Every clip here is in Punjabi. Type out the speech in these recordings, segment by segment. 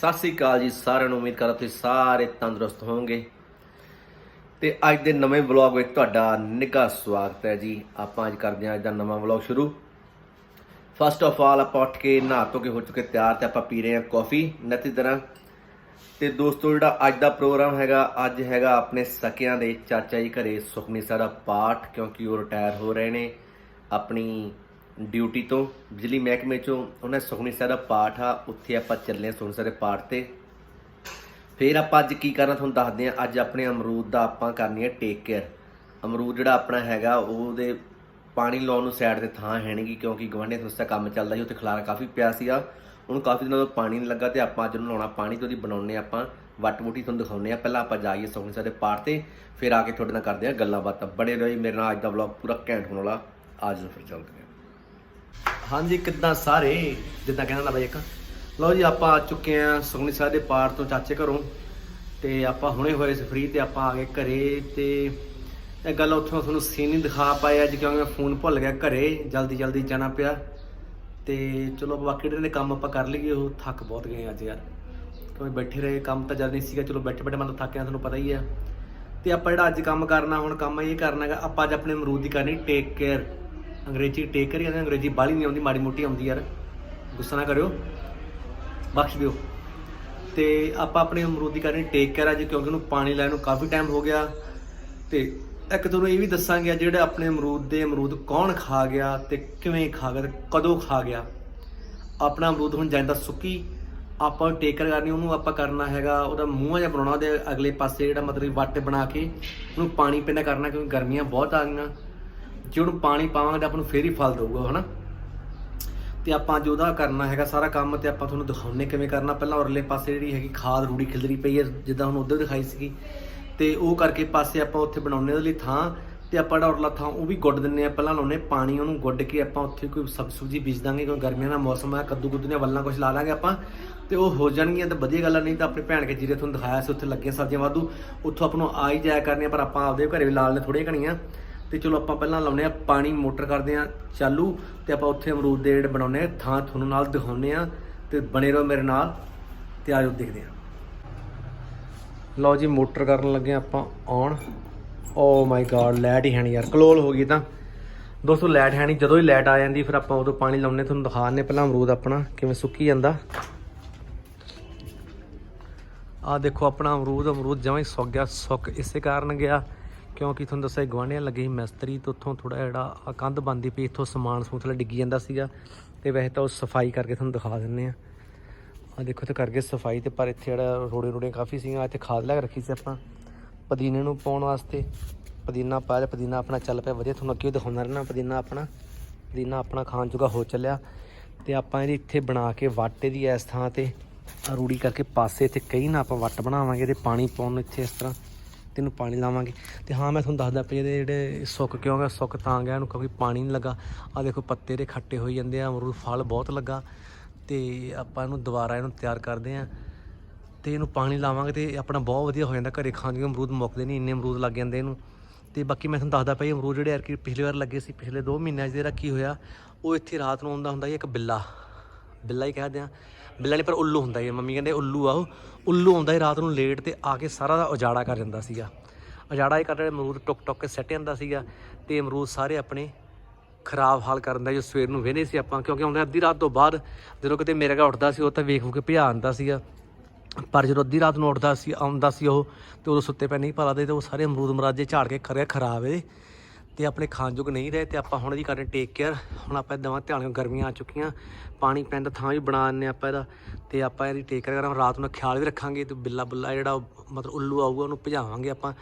ਸਤਿ ਸ੍ਰੀ ਅਕਾਲ ਜੀ, ਸਾਰਿਆਂ ਨੂੰ ਉਮੀਦ ਕਰਦਾ ਤੁਸੀਂ ਸਾਰੇ ਤੰਦਰੁਸਤ ਹੋਵੋਗੇ। ਤੇ ਅੱਜ ਦੇ ਨਵੇਂ ਵਲੌਗ ਵਿੱਚ ਤੁਹਾਡਾ ਨਿੱਘਾ ਸਵਾਗਤ ਹੈ ਜੀ। ਆਪਾਂ ਅੱਜ ਕਰਦੇ ਹਾਂ ਅੱਜ ਦਾ ਨਵਾਂ ਵਲੌਗ ਸ਼ੁਰੂ। ਫਸਟ ਆਫ ਆਲ ਆਪਾਂ ਉੱਠ ਕੇ, ਨਹਾ ਧੋ ਕੇ ਹੋ ਚੁੱਕੇ, ਤਿਆਰ ਤੇ ਆਪਾਂ ਪੀ ਰਹੇ ਹਾਂ ਕਾਫੀ ਨਤੀ ਤਰ੍ਹਾਂ। ਤੇ ਦੋਸਤੋ, ਜਿਹੜਾ ਅੱਜ ਦਾ ਪ੍ਰੋਗਰਾਮ ਹੈਗਾ, ਅੱਜ ਹੈਗਾ ਆਪਣੇ ਸਕਿਆਂ ਦੇ ਚਾਚਾ ਜੀ ਘਰੇ ਸੁਖਨੀ ਸਾਹਿਬ ਦਾ ਪਾਠ, ਕਿਉਂਕਿ ਉਹ ਰਿਟਾਇਰ ਹੋ ਰਹੇ ਨੇ। ਆਪਣੀ ਡਿਊਟੀ ਤੋਂ ਬਿਜਲੀ ਮਹਿਕਮੇ ਚੋਂ ਉਹਨਾਂ ਸੁਖਮਨੀ ਸਾਹਿਬ ਦਾ ਪਾਠ ਆ, ਉੱਥੇ ਆਪਾਂ ਚੱਲੇ ਹਾਂ ਸੁਖਮਨੀ ਸਾਹਿਬ ਦੇ ਪਾਠ ਤੇ। ਫਿਰ ਆਪਾਂ ਅੱਜ ਕੀ ਕਰਨਾ ਤੁਹਾਨੂੰ ਦੱਸਦੇ ਹਾਂ, ਅੱਜ ਆਪਣੇ ਅਮਰੂਦ ਦਾ ਆਪਾਂ ਕਰਨੀ ਹੈ ਟੇਕ ਕੇਅਰ ਅਮਰੂਦ ਜਿਹੜਾ ਆਪਣਾ ਹੈਗਾ, ਉਹਦੇ ਪਾਣੀ ਲਾਉਣ ਨੂੰ ਸਾਈਡ ਤੇ ਥਾਂ ਹੈ ਨਹੀਂ ਕਿਉਂਕਿ ਗਵਾਂਢੀਆਂ ਤੋਂ ਕੰਮ ਚੱਲਦਾ ਸੀ, ਉੱਥੇ ਖਲਾਰਾ ਕਾਫੀ ਪਿਆ ਸੀਗਾ। ਉਹਨੂੰ ਕਾਫੀ ਦਿਨਾਂ ਤੋਂ ਪਾਣੀ ਨਹੀਂ ਲੱਗਾ ਤੇ ਆਪਾਂ ਅੱਜ ਉਹਨੂੰ ਲਾਉਣਾ, ਪਾਣੀ ਤੇ ਉਹਦੀ ਬਣਾਉਣੇ ਆਪਾਂ ਵੱਟ ਬੂਟੀ ਤੁਹਾਨੂੰ ਦਿਖਾਉਣੇ ਆ ਪਹਿਲਾਂ ਆਪਾਂ ਜਾਈਏ ਸੁਖਮਨੀ ਸਾਹਿਬ ਦੇ ਪਾਠ ਤੇ, ਫਿਰ ਆ ਕੇ ਤੁਹਾਡੇ ਨਾਲ ਕਰਦੇ ਆ ਗੱਲਾਂ ਬਾਤਾਂ ਬੜੇ ਰਹੀ ਮੇਰੇ ਨਾਲ ਅੱਜ ਦਾ ਵਲੌਗ ਪੂਰਾ ਘੈਂਟ ਹੋਣ ਵਾਲਾ। ਅੱਜ ਫਿਰ, ਚੱਲਦੇ ਹਾਂ। ਹਾਂਜੀ, ਕਿੱਦਾਂ ਸਾਰੇ? ਜਿੱਦਾਂ ਕਹਿੰਦਾ ਨਾ ਬਾਈ ਇੱਕ। ਲਓ ਜੀ, ਆਪਾਂ ਆ ਚੁੱਕੇ ਆ ਸੁਖਨੀ ਸਾਹਿਬ ਦੇ ਪਾਰ ਤੋਂ ਚਾਚੇ ਘਰੋਂ। ਤੇ ਆਪਾਂ ਹੁਣੇ ਹੋਏ ਸੀ ਫ੍ਰੀ ਤੇ ਆਪਾਂ ਆ ਗਏ ਘਰੇ। ਤੇ ਇਹ ਗੱਲ ਉੱਥੋਂ ਤੁਹਾਨੂੰ ਸੀਨ ਨਹੀਂ ਦਿਖਾ ਪਾਇਆ ਅੱਜ, ਕਿਉਂਕਿ ਮੈਂ ਫੋਨ ਭੁੱਲ ਗਿਆ ਘਰੇ। ਜਲਦੀ ਜਲਦੀ ਜਾਣਾ ਪਿਆ। ਤੇ ਚਲੋ ਬਾਕੀ ਜਿਹੜੇ ਕੰਮ ਆਪਾਂ ਕਰ ਲਈਏ, ਉਹ ਥੱਕ ਬਹੁਤ ਗਏ ਅੱਜ ਯਾਰ। ਕਿਉਂਕਿ ਬੈਠੇ ਰਹੇ, ਕੰਮ ਤਾਂ ਜਦ ਨਹੀਂ ਸੀਗਾ। ਚਲੋ, ਬੈਠੇ ਬੈਠੇ ਮਨ ਥੱਕ ਥੱਕਿਆ, ਤੁਹਾਨੂੰ ਪਤਾ ਹੀ ਆ। ਤੇ ਆਪਾਂ ਜਿਹੜਾ ਅੱਜ ਕੰਮ ਕਰਨਾ, ਹੁਣ ਕੰਮ ਇਹ ਕਰਨਾ ਆਪਾਂ ਅੱਜ ਆਪਣੇ ਅਮਰੂਦ ਦੀ ਕਰਨੀ ਟੇਕ ਕੇਅਰ ਅੰਗਰੇਜ਼ੀ ਟੇਕ ਕੇਅਰ ਜਾਂਦੇ ਅੰਗਰੇਜ਼ੀ ਬਾਲੀ ਨਹੀਂ ਆਉਂਦੀ, ਮਾੜੀ ਮੋਟੀ ਆਉਂਦੀ ਯਾਰ। ਗੁੱਸਾ ਨਾ ਕਰਿਓ। ਬਖਸ਼ ਦਿਓ। ਤੇ ਆਪਾਂ ਆਪਣੇ ਅਮਰੂਦ ਦੀ ਕਰਨੀ ਟੇਕ ਕੇਅਰ ਅੱਜ ਕਿਉਂਕਿ ਉਹਨੂੰ ਪਾਣੀ ਲੈਣ ਨੂੰ ਕਾਫੀ ਟਾਈਮ ਹੋ ਗਿਆ। ਤੇ ਇੱਕ ਤੁਹਾਨੂੰ ਇਹ ਵੀ ਦੱਸਾਂਗੇ ਜਿਹੜੇ ਆਪਣੇ ਅਮਰੂਦ ਦੇ ਅਮਰੂਦ ਕੌਣ ਖਾ ਗਿਆ ਤੇ ਕਿਵੇਂ ਖਾ ਗਿਆ ਤੇ ਕਦੋਂ ਖਾ ਗਿਆ। ਆਪਣਾ ਅਮਰੂਦ ਹੁਣ ਜਾਂਦਾ ਸੁੱਕੀ, ਆਪਾਂ ਟੇਕਰ ਕਰਨੀ, ਉਹਨੂੰ ਆਪਾਂ ਕਰਨਾ ਹੈਗਾ, ਉਹਦਾ ਮੂੰਹ ਜਿਹਾ ਬਣਾਉਣਾ ਉਹਦੇ ਅਗਲੇ ਪਾਸੇ ਜਿਹੜਾ ਮਤਲਬ ਵੱਟ ਬਣਾ ਕੇ, ਉਹਨੂੰ ਪਾਣੀ ਪੈਣਾ ਕਰਨਾ ਕਿਉਂਕਿ ਗਰਮੀਆਂ ਬਹੁਤ ਆ ਗਈਆਂ। ਜੇ ਉਹਨੂੰ ਪਾਣੀ ਪਾਵਾਂਗੇ ਤਾਂ ਆਪਾਂ ਨੂੰ ਫੇਰ ਹੀ ਫਲ ਦਊਗਾ, ਹਨਾ? ਤੇ ਆਪਾਂ ਅੱਜ ਉਹਦਾ ਕਰਨਾ ਹੈਗਾ ਸਾਰਾ ਕੰਮ ਤੇ ਆਪਾਂ ਤੁਹਾਨੂੰ ਦਿਖਾਉਣੇ ਕਿਵੇਂ ਕਰਨਾ। ਪਹਿਲਾਂ ਉਰਲੇ ਪਾਸੇ ਜਿਹੜੀ ਹੈਗੀ ਖਾਦ ਰੂੜੀ ਖਿਲਰੀ ਪਈ ਹੈ, ਜਿੱਦਾਂ ਹੁਣ ਉਧਰ ਦਿਖਾਈ ਸੀਗੀ। ਤੇ ਉਹ ਕਰਕੇ ਪਾਸੇ ਆਪਾਂ ਉੱਥੇ ਬਣਾਉਣੇ ਉਹਦੇ ਲਈ ਥਾਂ। ਤੇ ਆਪਾਂ ਜਿਹੜਾ ਉਰਲਾ ਥਾਂ ਉਹ ਵੀ ਗੁੱਡ ਦਿੰਨੇ ਆ ਪਹਿਲਾਂ ਲਾਉਣੇ ਪਾਣੀ ਉਹਨੂੰ ਗੁੱਡ ਕੇ ਆਪਾਂ ਉੱਥੇ ਕੋਈ ਸਬਜ਼ੀ ਸੁਬਜ਼ੀ ਬੀਜ ਦਾਂਗੇ, ਕਿਉਂਕਿ ਗਰਮੀਆਂ ਦਾ ਮੌਸਮ ਹੈ ਕੱਦੂ ਕੁੱਦੂ ਦੀਆਂ ਵੱਲਾਂ ਕੁਝ ਲਾ ਲਾਂਗੇ ਆਪਾਂ। ਤੇ ਉਹ ਹੋ ਜਾਣਗੀਆਂ ਤਾਂ ਵਧੀਆ ਗੱਲ ਆ, ਨਹੀਂ ਤਾਂ ਆਪਣੀ ਭੈਣ ਕੇ ਜੀਰੇ ਤੁਹਾਨੂੰ ਦਿਖਾਇਆ ਸੀ, ਉੱਥੇ ਲੱਗੀਆਂ ਸਬਜ਼ੀਆਂ ਵਾਧੂ। ਉੱਥੋਂ ਆਪਾਂ ਨੂੰ ਆ ਹੀ ਜਾਇਆ ਕਰਨੀਆਂ, ਪਰ ਆਪਾਂ ਆਪਦੇ ਘਰੇ ਵੀ ਲਾ ਲੈਣੇ ਥੋੜੀਆਂ ਘਣੀਆਂ। ਤੇ ਚਲੋ ਆਪਾਂ ਪਹਿਲਾਂ ਲਾਉਨੇ ਆ ਪਾਣੀ ਮੋਟਰ ਕਰਦੇ ਆ ਚਾਲੂ, ਤੇ ਆਪਾਂ ਉੱਥੇ ਅਮਰੂਦ ਦੇ ਜਿਹੜੇ ਬਣਾਉਨੇ ਆ ਥਾਂ ਤੁਹਾਨੂੰ ਨਾਲ ਦਿਖਾਉਨੇ ਆ ਤੇ ਬਣੇ ਰਹੋ ਮੇਰੇ ਨਾਲ, ਤੇ ਆਜੋ ਦੇਖਦੇ ਆ ਲਓ ਜੀ, ਮੋਟਰ ਕਰਨ ਲੱਗੇ ਆਪਾਂ on oh my guard light ਹੀ ਹੈ ਨਹੀਂ ਯਾਰ ਕਲੋਲ ਹੋ ਗਈ ਤਾਂ। ਦੋਸਤੋ ਲਾਈਟ ਹੈ ਨਹੀਂ, ਜਦੋਂ ਹੀ ਲਾਈਟ ਆ ਜਾਂਦੀ, ਫਿਰ ਆਪਾਂ ਉਦੋਂ ਪਾਣੀ ਲਾਉਨੇ ਤੁਹਾਨੂੰ ਦਿਖਾਣੇ ਪਹਿਲਾਂ ਅਮਰੂਦ ਆਪਣਾ ਕਿਵੇਂ ਸੁੱਕੀ ਜਾਂਦਾ। ਆ ਦੇਖੋ, ਆਪਣਾ ਅਮਰੂਦ ਅਮਰੂਦ ਜਮਾਂ ਹੀ ਸੁੱਕ ਗਿਆ, ਸੁੱਕ ਇਸੇ ਕਾਰਨ ਗਿਆ। ਕਿਉਂਕਿ ਤੁਹਾਨੂੰ ਦੱਸਿਆ ਗਵਾਂਢੀਆਂ ਲੱਗੇ ਸੀ ਮਿਸਤਰੀ ਤੇ ਉੱਥੋਂ ਥੋੜਾ ਜਿਹੜਾ ਕੰਧ ਬੰਦੀ ਪਈ, ਇੱਥੋਂ ਸਮਾਨ ਸਮੂਥ ਥੱਲੇ ਡਿੱਗੀ ਜਾਂਦਾ ਸੀਗਾ। ਤੇ ਵੈਸੇ ਤਾਂ ਉਹ ਸਫ਼ਾਈ ਕਰਕੇ ਤੁਹਾਨੂੰ ਦਿਖਾ ਦਿੰਨੇ ਆ ਆ ਦੇਖੋ ਤੇ ਕਰਕੇ ਸਫ਼ਾਈ ਤੇ, ਪਰ ਇੱਥੇ ਜਿਹੜਾ ਰੋੜੇ ਰੋੜੇ ਕਾਫੀ ਸੀਗਾ ਇੱਥੇ ਖਾਦ ਲੈ ਕੇ ਰੱਖੀ ਸੀ ਆਪਾਂ ਪੁਦੀਨੇ ਨੂੰ ਪਾਉਣ ਵਾਸਤੇ। ਪੁਦੀਨਾ ਪਾਇਆ ਪੁਦੀਨਾ ਆਪਣਾ ਚੱਲ ਪਿਆ ਵਧੀਆ, ਤੁਹਾਨੂੰ ਅੱਗੇ ਦਿਖਾਉਂਦਾ ਰਹਿਣਾ ਪੁਦੀਨਾ ਆਪਣਾ। ਪੁਦੀਨਾ ਆਪਣਾ ਖਾਣ ਜੋਗਾ ਹੋ ਚੱਲਿਆ। ਤੇ ਆਪਾਂ ਇਹਦੀ ਇੱਥੇ ਬਣਾ ਕੇ ਵਾਟੇ ਦੀ ਇਸ ਥਾਂ ਤੇ ਰੂੜੀ ਕਰਕੇ ਪਾਸੇ ਤੇ ਕਈ ਨਾ ਆਪਾਂ ਵੱਟ ਬਣਾਵਾਂਗੇ ਤੇ ਪਾਣੀ ਪਾਉਣ ਇੱਥੇ ਇਸ ਤਰ੍ਹਾਂ। ਤੇ ਇਹਨੂੰ ਪਾਣੀ ਲਾਵਾਂਗੇ। ਤੇ ਹਾਂ, ਮੈਂ ਤੁਹਾਨੂੰ ਦੱਸਦਾ ਪਿਆ ਇਹਦੇ ਜਿਹੜੇ ਸੁੱਕ ਕਿਉਂ ਗਿਆ, ਸੁੱਕ ਤਾਂ ਗਿਆ, ਇਹਨੂੰ ਕਿਉਂਕਿ ਪਾਣੀ ਨਹੀਂ ਲੱਗਾ। ਆ ਦੇਖੋ, ਪੱਤੇ ਦੇ ਖੱਟੇ ਹੋਈ ਜਾਂਦੇ ਆ, ਅਮਰੂਦ ਫਲ ਬਹੁਤ ਲੱਗਾ। ਤੇ ਆਪਾਂ ਇਹਨੂੰ ਦੁਬਾਰਾ ਇਹਨੂੰ ਤਿਆਰ ਕਰਦੇ ਆ। ਤੇ ਇਹਨੂੰ ਪਾਣੀ ਲਾਵਾਂਗੇ ਤੇ ਆਪਣਾ ਬਹੁਤ ਵਧੀਆ ਹੋ ਜਾਂਦਾ, ਘਰੇ ਖਾਣ ਦੇ ਅਮਰੂਦ ਮੁੱਕਦੇ ਨਹੀਂ, ਇੰਨੇ ਅਮਰੂਦ ਲੱਗ ਜਾਂਦੇ ਇਹਨੂੰ। ਤੇ ਬਾਕੀ ਮੈਂ ਤੁਹਾਨੂੰ ਦੱਸਦਾ ਪਿਆ ਅਮਰੂਦ ਜਿਹੜੇ ਯਾਰ ਕਿ ਪਿਛਲੀ ਵਾਰ ਲੱਗੇ ਸੀ, ਪਿਛਲੇ 2 ਮਹੀਨਿਆਂ 'ਚ ਜਿਹੜਾ ਕੀ ਹੋਇਆ, ਉਹ ਇੱਥੇ ਰਾਤ ਨੂੰ ਆਉਂਦਾ ਹੁੰਦਾ ਸੀ ਇੱਕ ਬਿੱਲਾ। ਬਿੱਲਾ ਹੀ ਕਹਦੇ ਆ ਬਿੱਲਾ ਨਹੀਂ ਪਰ ਉੱਲੂ ਹੁੰਦਾ ਹੈ ਮੰਮੀ ਕਹਿੰਦੇ, ਉੱਲੂ ਆ ਉਹ ਉੱਲੂ ਆਉਂਦਾ ਸੀ ਰਾਤ ਨੂੰ ਲੇਟ ਤੇ ਆ ਕੇ ਸਾਰਾ ਦਾ ਉਜਾੜਾ ਕਰ ਜਾਂਦਾ ਸੀਗਾ। ਉਜਾੜਾ ਹੀ ਕਰ ਅਮਰੂਦ ਟੁੱਕ ਟੁੱਕ ਕੇ ਸੱਟ ਜਾਂਦਾ ਸੀਗਾ ਤੇ ਅਮਰੂਦ ਸਾਰੇ ਆਪਣੇ ਖਰਾਬ ਹਾਲ ਕਰਨ ਦਾ ਜੋ ਸਵੇਰ ਨੂੰ ਵੇਹਨੇ ਸੀ ਆਪਾਂ, ਕਿਉਂਕਿ ਆਉਂਦੇ ਅੱਧੀ ਰਾਤ ਤੋਂ ਬਾਅਦ ਜਦੋਂ ਕਿਤੇ ਮੇਰੇ ਘਰ ਉੱਠਦਾ ਸੀ, ਉਹ ਤਾਂ ਵੇਖ ਕੇ ਭਜਾ ਆਂਦਾ ਸੀਗਾ। ਪਰ ਜਦੋਂ ਅੱਧੀ ਰਾਤ ਨੂੰ ਉੱਠਦਾ ਸੀ, ਆਉਂਦਾ ਸੀ ਉਹ, ਤੇ ਉਦੋਂ ਸੁੱਤੇ ਪੈ ਨਹੀਂ ਪਲਾਦੇ ਤੇ ਉਹ ਸਾਰੇ ਅਮਰੂਦ ਮਰਾਜੇ ਝਾੜ ਕੇ ਕਰਿਆ ਖਰਾਬ ਇਹਦੇ ਤੇ ਆਪਣੇ ਖਾਣਯੋਗ ਨਹੀਂ ਰਹੇ ਤੇ ਆਪਾਂ ਹੁਣ ਇਹਦੀ ਕਰਦੇ ਟੇਕ ਕੇਅਰ ਹੁਣ ਆਪਾਂ ਦਵਾਂ ਧਿਆਨ ਗਰਮੀਆਂ ਆ ਚੁੱਕੀਆਂ, ਪਾਣੀ ਪੈਣ ਦਾ ਥਾਂ ਵੀ ਬਣਾ ਦਿੰਨੇ ਆਪਾਂ ਇਹਦਾ। ਤੇ ਆਪਾਂ ਇਹਦੀ ਟੇਕ ਕੇਅਰ ਕਰਾਂਗੇ, ਰਾਤ ਨੂੰ ਖਿਆਲ ਵੀ ਰੱਖਾਂਗੇ ਤੇ ਬਿੱਲਾ ਬੁੱਲਾ ਜਿਹੜਾ ਉਹ ਮਤਲਬ ਉੱਲੂ ਆਊਗਾ ਉਹਨੂੰ ਭਜਾਵਾਂਗੇ ਆਪਾਂ।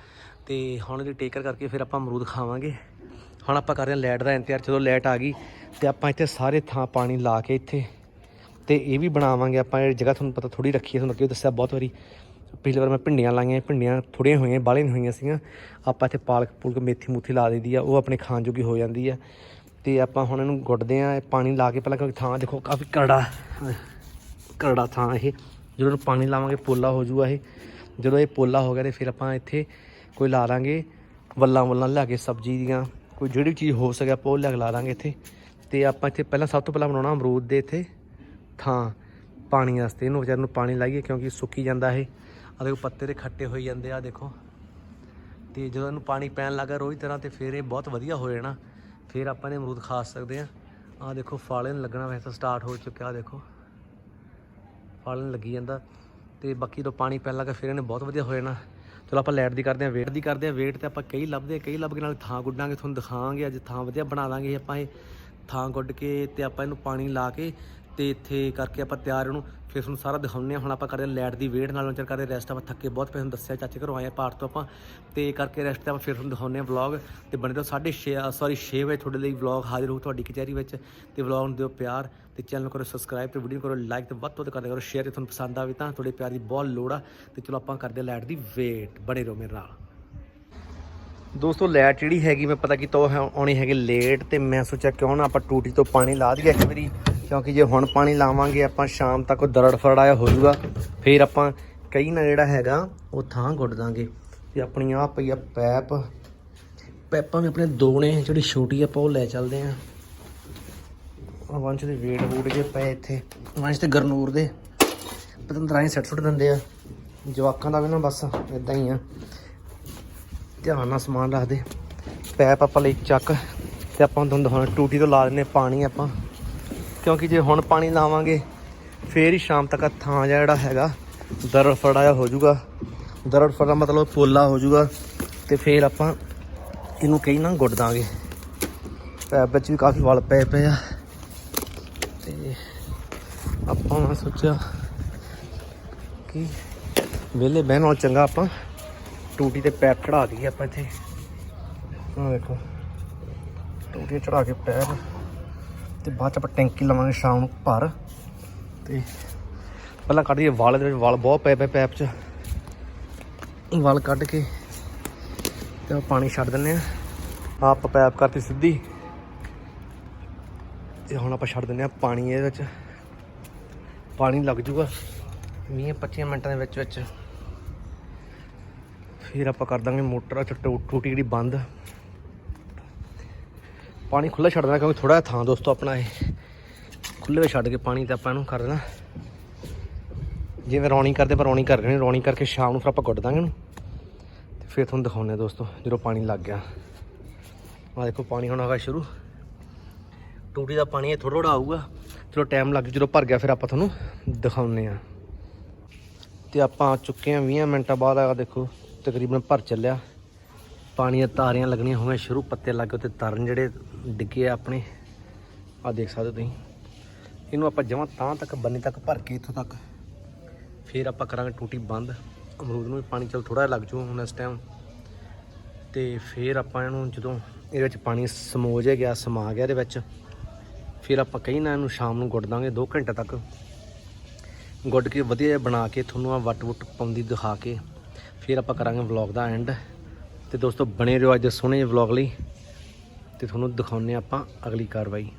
ਤੇ ਹੁਣ ਇਹਦੀ ਟੇਕ ਕੇਅਰ ਕਰਕੇ ਫਿਰ ਆਪਾਂ ਅਮਰੂਦ ਖਾਵਾਂਗੇ। ਹੁਣ ਆਪਾਂ ਕਰ ਰਹੇ ਹਾਂ ਲਾਈਟ ਦਾ ਇੰਤਜ਼ਾਰ, ਜਦੋਂ ਲਾਈਟ ਆ ਗਈ ਤੇ ਆਪਾਂ ਇੱਥੇ ਸਾਰੇ ਥਾਂ ਪਾਣੀ ਲਾ ਕੇ ਇੱਥੇ ਤੇ ਇਹ ਵੀ ਬਣਾਵਾਂਗੇ ਆਪਾਂ, ਇਹ ਜਗ੍ਹਾ ਤੁਹਾਨੂੰ ਪਤਾ ਥੋੜੀ ਰੱਖੀ ਹੈ, ਤੁਹਾਨੂੰ ਅੱਗੇ ਦੱਸਿਆ ਬਹੁਤ ਵਾਰੀ। ਪਿਛਲੀ ਵਾਰ ਮੈਂ ਭਿੰਡੀਆਂ ਲਾਈਆਂ, ਭਿੰਡੀਆਂ ਥੋੜੀਆਂ ਹੋਈਆਂ, ਬਾਹਲੀਆਂ ਨਹੀਂ ਹੋਈਆਂ ਸੀਗੀਆਂ। ਆਪਾਂ ਇੱਥੇ ਪਾਲਕ ਪੂਲਕ ਮੇਥੀ ਮੂਥੀ ਲਾ ਦਈਦੀ ਆ, ਉਹ ਆਪਣੇ ਖਾਣ ਜੋਗੀ ਹੋ ਜਾਂਦੀ ਆ। ਤੇ ਆਪਾਂ ਹੁਣ ਇਹਨੂੰ ਗੁੱਡਦੇ ਆ ਪਾਣੀ ਲਾ ਕੇ ਪਹਿਲਾਂ ਕਿਉਂਕਿ ਥਾਂ, ਦੇਖੋ ਕਾਫੀ ਕਰੜਾ ਕਰੜਾ ਥਾਂ ਇਹ। ਜਦੋਂ ਪਾਣੀ ਲਾਵਾਂਗੇ, ਪੋਲਾ ਹੋ ਜੂਗਾ ਇਹ। ਜਦੋਂ ਇਹ ਪੋਲਾ ਹੋ ਗਿਆ ਤੇ ਫਿਰ ਆਪਾਂ ਇੱਥੇ ਕੋਈ ਲਾ ਦਾਂਗੇ, ਵੱਲਾਂ ਵੱਲਾਂ ਲਿਆ ਕੇ ਸਬਜ਼ੀ ਦੀਆਂ, ਕੋਈ ਜਿਹੜੀ ਵੀ ਚੀਜ਼ ਹੋ ਸਕੇ ਆਪਾਂ ਉਹ ਲਿਆ ਕੇ ਲਾ ਦਾਂਗੇ ਇੱਥੇ। ਤੇ ਆਪਾਂ ਇੱਥੇ ਪਹਿਲਾਂ ਸਭ ਤੋਂ ਪਹਿਲਾਂ ਬਣਾਉਣਾ ਅਮਰੂਦ ਦੇ ਇੱਥੇ ਥਾਂ, ਪਾਣੀ ਵਾਸਤੇ। ਇਹਨੂੰ ਵਿਚਾਰ ਨੂੰ ਪਾਣੀ ਲਾਈਏ ਕਿਉਂਕਿ ਸੁੱਕੀ ਜਾਂਦਾ ਇਹ। ਆ ਦੇਖੋ ਪੱਤੇ ਦੇ ਖੱਟੇ ਹੋਈ ਜਾਂਦੇ ਆ ਦੇਖੋ। ਤੇ ਜਦੋਂ ਇਹਨੂੰ ਪਾਣੀ ਪੈਣ ਲੱਗਾ ਰੋਜ਼ ਤਰ੍ਹਾਂ ਤੇ ਫਿਰ ਇਹ ਬਹੁਤ ਵਧੀਆ ਹੋ ਜਾਣਾ। ਫਿਰ ਆਪਾਂ ਨੇ ਅਮਰੂਦ ਖਾ ਸਕਦੇ ਆ। ਆ ਦੇਖੋ ਫਾਲੇ ਲੱਗਣਾ, ਵੈਸੇ ਸਟਾਰਟ ਹੋ ਚੁੱਕਿਆ, ਆਹ ਦੇਖੋ। ਫਾਲੇ ਲੱਗੀ ਜਾਂਦਾ। ਤੇ ਬਾਕੀ ਤੋਂ ਪਾਣੀ ਪੈਣ ਲੱਗਾ ਫਿਰ ਇਹਨੇ ਬਹੁਤ ਵਧੀਆ ਹੋ ਜਾਣਾ। ਚਲੋ ਆਪਾਂ ਲਾਈਟ ਦੀ ਕਰਦੇ ਆ ਵੇਟ ਦੀ ਕਰਦੇ ਆ। ਵੇਟ ਤੇ ਆਪਾਂ ਕਈ ਲੱਭਦੇ ਕਈ ਲੱਭ ਕੇ ਨਾਲ ਥਾਂ ਗੁੱਡਾਂਗੇ, ਤੁਹਾਨੂੰ ਦਿਖਾਵਾਂਗੇ, ਅੱਜ ਥਾਂ ਵਧੀਆ ਬਣਾ ਦਾਂਗੇ ਆਪਾਂ ਇਹ। ਥਾਂ ਗੁੱਡ ਕੇ ਤੇ ਆਪਾਂ ਇਹਨੂੰ ਪਾਣੀ ਲਾ ਕੇ ਤੇ ਇੱਥੇ ਕਰਕੇ ਆਪਾਂ ਤਿਆਰ ਇਹਨੂੰ, ਫਿਰ ਤੁਹਾਨੂੰ ਸਾਰਾ ਦਿਖਾਉਂਦੇ ਹਾਂ। ਹੁਣ ਆਪਾਂ ਕਰਦੇ ਲਾਈਟ ਦੀ ਵੇਟ ਨਾਲ ਵਿਚਾਰ ਕਰਦੇ ਰੈਸਟ ਆਪਾਂ ਥੱਕੇ ਬਹੁਤ ਪਏ ਤੁਹਾਨੂੰ ਦੱਸਿਆ ਚਾਚੇ ਘਰੋਂ ਆਏ ਆ ਪਾਰਟ ਤੋਂ ਆਪਾਂ। ਤੇ ਕਰਕੇ ਰੈਸਟ ਤੇ ਆਪਾਂ ਫਿਰ ਤੁਹਾਨੂੰ ਦਿਖਾਉਂਦੇ ਹਾਂ ਵਲੌਗ ਤੇ ਬਣੇ ਤੋਂ 6:30 ਸੌਰੀ 6 ਵਜੇ ਤੁਹਾਡੇ ਲਈ ਵਲੌਗ ਹਾਜ਼ਰ ਹੋਊ ਤੁਹਾਡੀ ਕਚਹਿਰੀ ਵਿੱਚ। ਤੇ ਵਲੌਗ ਨੂੰ ਦਿਓ ਪਿਆਰ ਤੇ ਚੈਨਲ ਕਰੋ ਸਬਸਕ੍ਰਾਈਬ ਤੇ ਵੀਡੀਓ ਕਰੋ ਲਾਈਕ ਤੇ ਵੱਧ ਤੋਂ ਵੱਧ ਕਰਦੇ ਕਰੋ ਸ਼ੇਅਰ ਤੇ ਤੁਹਾਨੂੰ ਪਸੰਦ ਆਵੇ ਤਾਂ ਤੁਹਾਡੇ ਪਿਆਰ ਦੀ ਬਹੁਤ ਲੋੜ ਆ। ਤੇ ਚਲੋ ਆਪਾਂ ਕਰਦੇ ਲਾਈਟ ਦੀ ਵੇਟ। ਬਣੇ ਰਹੋ ਮੇਰੇ ਨਾਲ। ਦੋਸਤੋ, ਲਾਈਟ ਜਿਹੜੀ ਹੈਗੀ, ਮੈਂ ਪਤਾ ਕੀਤਾ ਉਹ ਹੈ- ਆਉਣੀ ਹੈਗੀ ਲੇਟ ਤੇ ਮੈਂ ਸੋਚਿਆ ਕਿਉਂ ਨਾ ਆਪਾਂ ਟੂਟੀ ਤੋਂ ਪਾਣੀ ਲਾ ਦਈਏ ਇੱਕ ਵਾਰੀ। ਕਿਉਂਕਿ ਜੇ ਹੁਣ ਪਾਣੀ ਲਾਵਾਂਗੇ, ਆਪਾਂ ਸ਼ਾਮ ਤੱਕ ਉਹ ਦਰੜ ਫੜਾਇਆ ਹੋ ਜਾਊਗਾ। ਫਿਰ ਆਪਾਂ ਕਈ ਨਾ ਜਿਹੜਾ ਹੈਗਾ, ਉਹ ਥਾਂ ਗੁੱਡ ਦਾਂਗੇ। ਤੇ ਆਪਣੀ ਆਹ ਪਈ ਆ ਪੈਪ। ਪੈਪਾਂ ਵੀ ਆਪਣੇ ਦੋ ਨੇ ਜਿਹੜੀ ਛੋਟੀ ਆਪਾਂ ਉਹ ਲੈ ਚੱਲਦੇ ਆਂ। ਆ ਵੰਸ਼ ਦੇ ਵੇਟ ਵੂਟ ਜੇ ਪਏ ਇੱਥੇ। ਵੰਸ਼ ਤੇ ਗਰਨੂਰ ਦੇ। ਪਤੰਦਰਾਂ ਹੀ ਸੱਟ ਸੁੱਟ ਦਿੰਦੇ ਆ। ਜਵਾਕਾਂ ਦਾ ਵੀ ਨਾ ਬਸ ਇਦਾਂ ਹੀ ਆ। ਧਿਆਨ ਨਾਲ ਸਮਾਨ ਰੱਖਦੇ। ਪੈਪ ਆਪਾਂ ਲਈ ਚੱਕ, ਤੇ ਆਪਾਂ ਤੁਹਾਨੂੰ ਦਿਖਾਉਣਾ। ਟੂਟੀ ਤੋਂ ਲਾ ਦਿੰਨੇ ਪਾਣੀ ਆਪਾਂ। ਕਿਉਂਕਿ ਜੇ ਹੁਣ ਪਾਣੀ ਲਾਵਾਂਗੇ, ਫੇਰ ਹੀ ਸ਼ਾਮ ਤੱਕ ਥਾਂ ਜਿਹਾ ਜਿਹੜਾ ਹੈਗਾ, ਦਰੜ ਫੜਾਇਆ ਹੋ ਜਾਊਗਾ। ਦਰੜ ਫੜਾ ਮਤਲਬ ਪੋਲਾ ਹੋ ਜਾਊਗਾ ਤੇ ਫੇਰ ਆਪਾਂ ਇਹਨੂੰ ਕਈ ਨਾ ਗੁੱਡ ਦਾਂਗੇ। ਪੈਪ ਵਿੱਚ ਵੀ ਕਾਫੀ ਵਲ ਪਏ ਪਏ ਆ। ਤੇ ਆਪਾਂ ਮੈਂ ਸੋਚਿਆ ਕਿ ਵਿਹਲੇ ਬਹਿਣ ਨਾਲ ਚੰਗਾ ਆਪਾਂ ਟੂਟੀ ਤੇ ਪੈਪ ਚੜਾ ਦਈਏ ਆਪਾਂ ਇੱਥੇ। ਆਹ ਦੇਖੋ ਟੂਟੀ ਚੜਾ ਕੇ ਪੈਪ ਤੇ ਬਾਅਦ ਚ ਆਪਾਂ ਟੈਂਕੀ ਲਵਾਂਗੇ ਸ਼ਾਮ ਨੂੰ ਭਰ। ਤੇ ਪਹਿਲਾਂ ਕੱਢ ਦਈਏ ਵਾਲ ਦੇ ਵਿੱਚ, ਵਾਲ ਬਹੁਤ ਪਏ ਪਏ ਪੈਪ 'ਚ। ਵਾਲ ਕੱਢ ਕੇ ਤੇ ਉਹ ਪਾਣੀ ਛੱਡ ਦਿੰਨੇ ਆ ਆਪ ਪੈਪ ਕਰਤੀ ਸਿੱਧੀ। ਤੇ ਹੁਣ ਆਪਾਂ ਛੱਡ ਦਿੰਨੇ ਆ ਪਾਣੀ ਇਹਦੇ ਵਿੱਚ। ਪਾਣੀ ਲੱਗ ਜੂਗਾ 20 25 ਮਿੰਟਾਂ ਦੇ ਵਿੱਚ ਵਿੱਚ। ਫਿਰ ਆਪਾਂ ਕਰ ਦਾਂਗੇ ਮੋਟਰ ਟੂ- ਟੂਟੀ ਜਿਹੜੀ ਬੰਦ। ਪਾਣੀ ਖੁੱਲਾ ਛੱਡ ਦੇਣਾ ਕਿਉਂਕਿ ਥੋੜਾ ਥਾਂ ਦੋਸਤੋ ਆਪਣਾ ਇਹ। ਖੁੱਲੇ ਵਿੱਚ ਛੱਡ ਕੇ ਪਾਣੀ ਤੇ ਆਪਾਂ ਇਹਨੂੰ ਕਰ ਦੇਣਾ। ਜਿਵੇਂ ਰੌਣੀ ਕਰਦੇ ਪਰ ਰੌਣੀ ਕਰ ਰਹੇ ਨੇ ਰੌਣੀ ਕਰਕੇ ਸ਼ਾਮ ਨੂੰ ਫਿਰ ਆਪਾਂ ਗੁੱਡ ਦਾਂਗੇ ਇਹਨੂੰ। ਤੇ ਫਿਰ ਤੁਹਾਨੂੰ ਦਿਖਾਉਂਦੇ ਆ ਦੋਸਤੋ ਜਦੋਂ ਪਾਣੀ ਲੱਗ ਗਿਆ। ਆ ਦੇਖੋ ਪਾਣੀ ਹੁਣ ਹੋਗਾ ਸ਼ੁਰੂ। ਟੂਟੀ ਦਾ ਪਾਣੀ ਇਹ ਥੋੜਾ ਥੋੜਾ ਆਊਗਾ। ਚਲੋ ਟਾਈਮ ਲੱਗ ਜਦੋਂ ਭਰ ਗਿਆ ਫਿਰ ਆਪਾਂ ਤੁਹਾਨੂੰ ਦਿਖਾਉਂਦੇ ਆ ਤੇ ਆਪਾਂ ਚੁੱਕੇ ਆ 20 ਮਿੰਟਾਂ ਬਾਅਦ ਆ ਦੇਖੋ ਤਕਰੀਬਨ ਭਰ ਚੱਲਿਆ। ਪਾਣੀ ਦੀਆਂ ਤਾਰੀਆਂ ਲੱਗਣੀਆਂ ਹੋਈਆਂ ਸ਼ੁਰੂ, ਪੱਤੇ ਲੱਗ ਗਏ ਤੇ ਤਰਨ ਜਿਹੜੇ ਡਿੱਗੇ ਆ ਆਪਣੇ। ਆ ਦੇਖ ਸਕਦੇ ਹੋ ਤੁਸੀਂ। ਇਹਨੂੰ ਆਪਾਂ ਜਮਾਂ ਤਾਂ ਤੱਕ, ਬੰਨੇ ਤੱਕ ਭਰ ਕੇ ਇੱਥੋਂ ਤੱਕ। ਫਿਰ ਆਪਾਂ ਕਰਾਂਗੇ ਟੂਟੀ ਬੰਦ। ਅਮਰੂਦ ਨੂੰ ਵੀ ਪਾਣੀ ਚਲ ਥੋੜਾ ਲੱਗ ਜੂ ਹੁਣ ਇਸ ਟਾਈਮ ਤੇ ਫਿਰ ਆਪਾਂ ਇਹਨੂੰ ਜਦੋਂ ਇਹਦੇ ਵਿੱਚ ਪਾਣੀ ਸਮੋ ਜਿਹਾ ਗਿਆ, ਸਮਾ ਗਿਆ ਇਹਦੇ ਵਿੱਚ, ਫਿਰ ਆਪਾਂ ਕਈ ਨਾ ਇਹਨੂੰ ਸ਼ਾਮ ਨੂੰ ਗੁੱਡ ਦਾਂਗੇ 2 ਘੰਟੇ ਤੱਕ। ਗੁੱਡ ਕੇ ਵਧੀਆ ਜਿਹਾ ਬਣਾ ਕੇ ਤੁਹਾਨੂੰ ਆ ਵੱਟ ਵੁੱਟ ਪਾਉਂਦੀ ਦਿਖਾ ਕੇ। ਫਿਰ ਆਪਾਂ ਕਰਾਂਗੇ ਵਲੌਗ ਦਾ ਐਂਡ ਤੇ ਦੋਸਤੋ ਬਣੇ ਰਹੋ ਅੱਜ ਦੇ ਸੋਹਣੇ ਜਿਹੇ ਵਲੌਗ ਲਈ ਤੇ ਤੁਹਾਨੂੰ ਦਿਖਾਉਂਦੇ ਹਾਂ ਆਪਾਂ ਅਗਲੀ ਕਾਰਵਾਈ।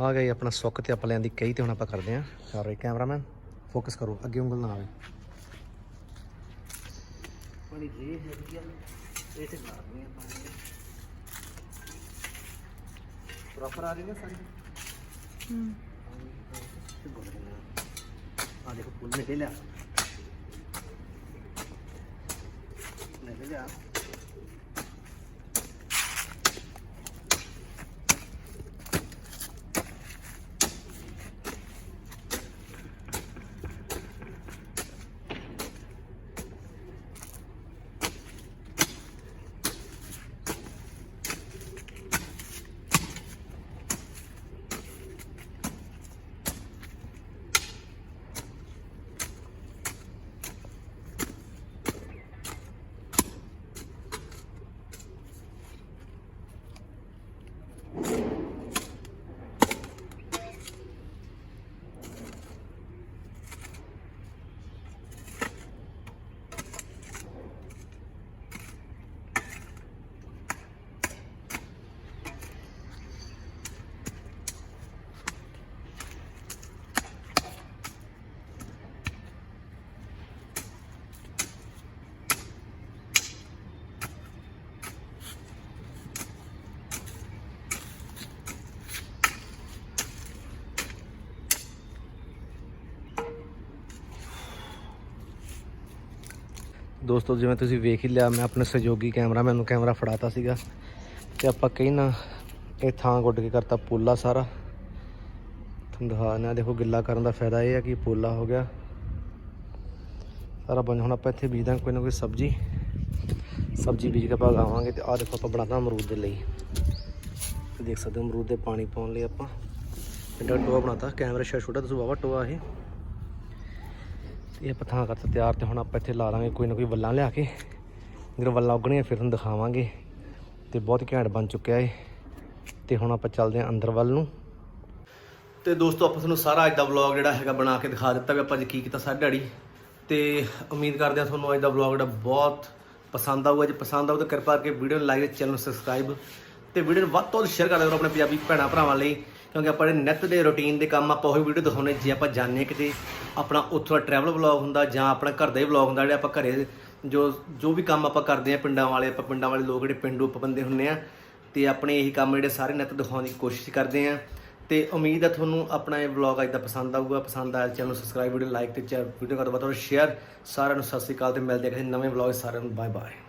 ਆ ਗਈ ਆਪਣਾ ਸੁੱਕ ਤੇ ਆਪਾਂ ਲੈਂਦੀ ਕਈ ਤੇ ਹੁਣ ਆਪਾਂ ਕਰਦੇ ਹਾਂ। ਕਾਰਵਾਈ ਕੈਮਰਾਮੈਨ ਫੋਕਸ ਕਰੋ ਅੱਗੇ ਉਂਗਲ ਨਾ ਆਵੇ। ਬੜੀ ਹੈਗੀ ਆ ਇਹ ਤੇ ਮਾਰਨੀ ਆ ਪਾਣੀ ਪ੍ਰੋਪਰ ਆ ਰਹੀ ਹੈ ਸਾਰੀ? ਹੂੰ। ਆ ਦੇਖੋ ਫੁੱਲ ਨੇ ਲੈ ਦੋਸਤੋ, ਜਿਵੇਂ ਤੁਸੀਂ ਵੇਖ ਹੀ ਲਿਆ, ਮੈਂ ਆਪਣੇ ਸਹਿਯੋਗੀ ਕੈਮਰਾਮੈਨ ਨੂੰ ਕੈਮਰਾ ਫੜਾਤਾ ਸੀਗਾ ਤੇ ਆਪਾਂ ਕਈ ਨਾ, ਇਹ ਥਾਂ ਗੁੱਡ ਕੇ ਕਰਤਾ ਪੋਲਾ ਸਾਰਾ। ਤੁਹਾਨੂੰ ਦੇਖੋ, ਗਿੱਲਾ ਕਰਨ ਦਾ ਫਾਇਦਾ ਇਹ ਹੈ ਕਿ ਪੋਲਾ ਹੋ ਗਿਆ। ਸਾਰਾ ਬਣ ਹੁਣ ਆਪਾਂ ਇੱਥੇ ਬੀਜਦਾਂ ਕੋਈ ਨਾ ਕੋਈ ਸਬਜ਼ੀ। ਸਬਜ਼ੀ ਬੀਜ ਕੇ ਆਪਾਂ ਉਗਾਵਾਂਗੇ ਤੇ ਆਹ ਦੇਖੋ, ਆਪਾਂ ਬਣਾਤਾ ਅਮਰੂਦ ਦੇ ਲਈ। ਦੇਖ ਸਕਦੇ ਹੋ, ਅਮਰੂਦ ਦੇ ਪਾਣੀ ਪਾਉਣ ਲਈ ਆਪਾਂ। ਐਡਾ ਟੋਆ ਬਣਾਤਾ, ਕੈਮਰਾ ਸ਼ਾ ਛੋਟਾ ਤੁਸੀਂ ਵਾਵਾ ਟੋਆ ਇਹ। ਇਹ ਆਪਾਂ ਥਾਂ ਕਰਤਾ ਤਿਆਰ ਤੇ ਹੁਣ ਆਪਾਂ ਇੱਥੇ ਲਾ ਲਾਂਗੇ ਕੋਈ ਨਾ ਕੋਈ ਵੱਲਾਂ ਲਿਆ ਕੇ। ਜਦੋਂ ਵੱਲਾਂ ਉੱਗਣੀਆਂ ਫਿਰ ਤੁਹਾਨੂੰ ਦਿਖਾਵਾਂਗੇ। ਤੇ ਬਹੁਤ ਘੈਂਟ ਬਣ ਚੁੱਕਿਆ ਏ ਤੇ ਹੁਣ ਆਪਾਂ ਚੱਲਦੇ ਹਾਂ ਅੰਦਰ ਵੱਲ ਨੂੰ। ਤੇ ਦੋਸਤੋ, ਆਪਾਂ ਤੁਹਾਨੂੰ ਸਾਰਾ ਅੱਜ ਦਾ ਵਲੌਗ ਜਿਹੜਾ ਹੈਗਾ ਬਣਾ ਕੇ ਦਿਖਾ ਦਿੱਤਾ ਵੀ ਆਪਾਂ ਅੱਜ ਕੀ ਕੀਤਾ ਸਾਰੀ ਦਿਹਾੜੀ ਤੇ ਉਮੀਦ ਕਰਦੇ ਹਾਂ ਤੁਹਾਨੂੰ ਅੱਜ ਦਾ ਵਲੌਗ ਜਿਹੜਾ ਬਹੁਤ ਪਸੰਦ ਆਊਗਾ। ਜੇ ਪਸੰਦ ਆਊ ਤਾਂ ਕਿਰਪਾ ਕਰਕੇ ਵੀਡੀਓ ਨੂੰ ਲਾਈਕ ਚੈਨਲ ਨੂੰ ਸਬਸਕ੍ਰਾਈਬ ਤੇ ਵੀਡੀਓ ਨੂੰ ਵੱਧ ਤੋਂ ਵੱਧ ਸ਼ੇਅਰ ਕਰ ਦਿਓ ਆਪਣੇ ਪੰਜਾਬੀ ਭੈਣਾਂ ਭਰਾਵਾਂ ਲਈ। ਕਿਉਂਕਿ ਆਪਾਂ ਜਿਹੜੇ ਨਿੱਤ ਦੇ ਰੁਟੀਨ ਦੇ ਕੰਮ ਆਪਾਂ ਉਹ ਵੀਡੀਓ ਦਿਖਾਉਣੇ ਜੇ ਆਪਾਂ ਜਾਣਦੇ ਹਾਂ ਕਿਤੇ ਆਪਣਾ ਉੱਥੋਂ ਦਾ ਟਰੈਵਲ ਵਲੌਗ ਹੁੰਦਾ ਜਾਂ ਆਪਣਾ ਘਰ ਦਾ ਹੀ ਵਲੌਗ ਹੁੰਦਾ, ਜਿਹੜੇ ਆਪਾਂ ਘਰੇ ਜੋ ਜੋ ਵੀ ਕੰਮ ਆਪਾਂ ਕਰਦੇ ਆ ਪਿੰਡਾਂ ਵਾਲੇ, ਆਪਾਂ ਪਿੰਡਾਂ ਵਾਲੇ ਲੋਕ ਜਿਹੜੇ ਪਿੰਡੂ ਬੰਦੇ ਹੁੰਨੇ ਆ ਤੇ ਆਪਣੇ ਇਹੀ ਕੰਮ ਜਿਹੜੇ ਸਾਰੇ ਨਿੱਤ ਦਿਖਾਉਣ ਦੀ ਕੋਸ਼ਿਸ਼ ਕਰਦੇ ਆ ਤੇ ਉਮੀਦ ਹੈ ਤੁਹਾਨੂੰ ਆਪਣਾ ਇਹ ਵਲੌਗ ਅੱਜ ਦਾ ਪਸੰਦ ਆਊਗਾ। ਪਸੰਦ ਆਇਆ ਚੈਨਲ ਨੂੰ ਸਬਸਕ੍ਰਾਈਬ ਵੀਡੀਓ ਲਾਈਕ ਤੇ ਵੀਡੀਓ ਕਰ ਦੋ ਸ਼ੇਅਰ ਸਾਰਿਆਂ ਨੂੰ ਸਤਿ ਸ੍ਰੀ ਅਕਾਲ ਤੇ ਮਿਲਦੇ ਆ ਕਿਸੇ ਨਵੇਂ ਵਲੌਗ ਸਾਰਿਆਂ ਨੂੰ ਬਾਏ ਬਾਏ